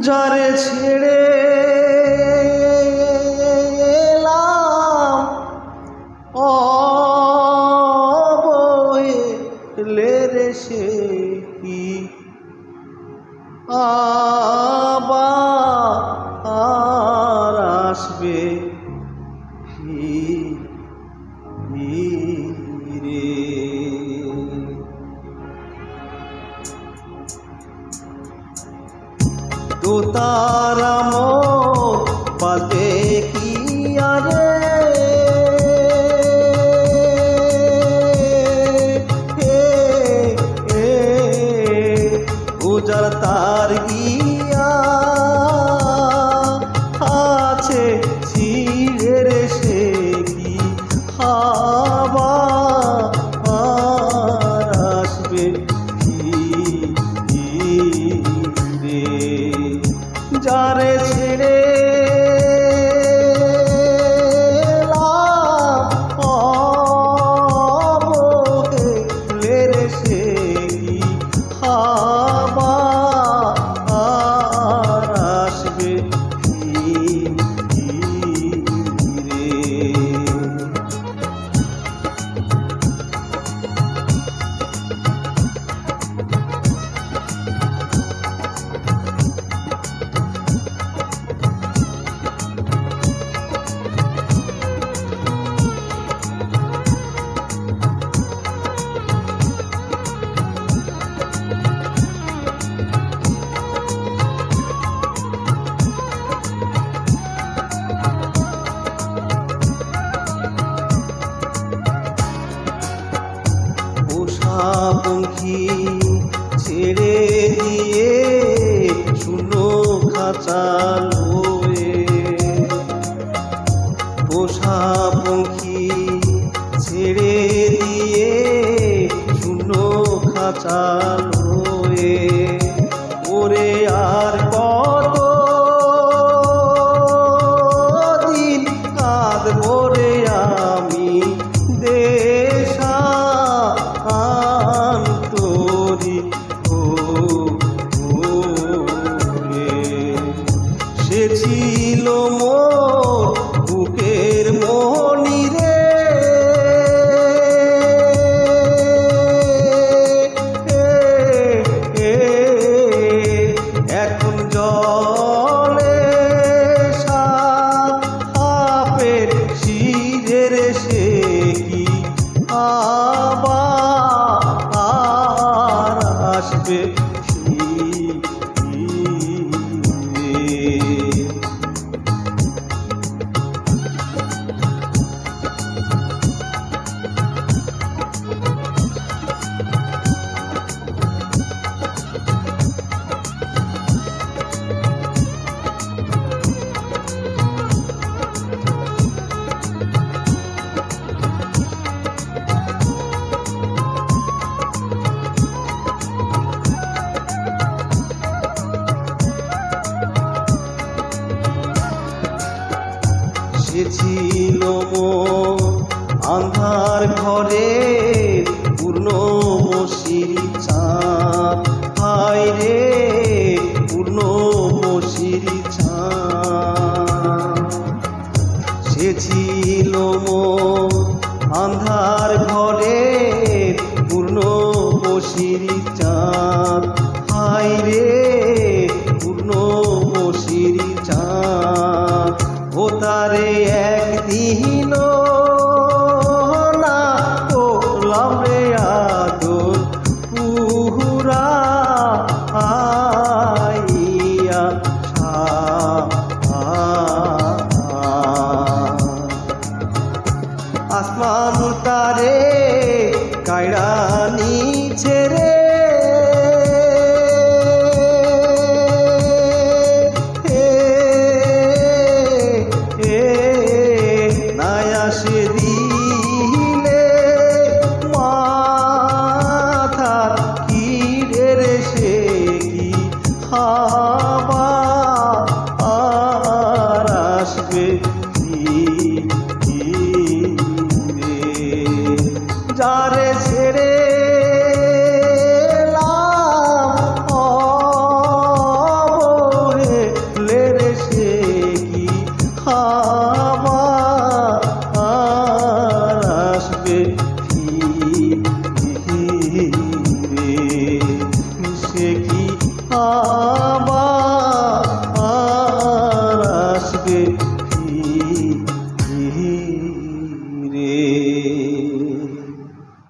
যারে ছেড়ে সে কি? আবার আসবে దుతారమో పదే যারে ছেড়ে এলাম রে সে কি হাওয়া পঙ্খী ছেড়ে দিয়ে শুনো খাঁচা লয়ে। পোষা পঙ্খী ছেড়ে দিয়ে শুনো খাঁচা লয়ে। আসবে ছিল আন্ধার ঘরে পূর্ণ বসির চাঁদ। হায় রে আসমান তারে কায়রা নিচে রে যারে ছেড়ে সে কি আবা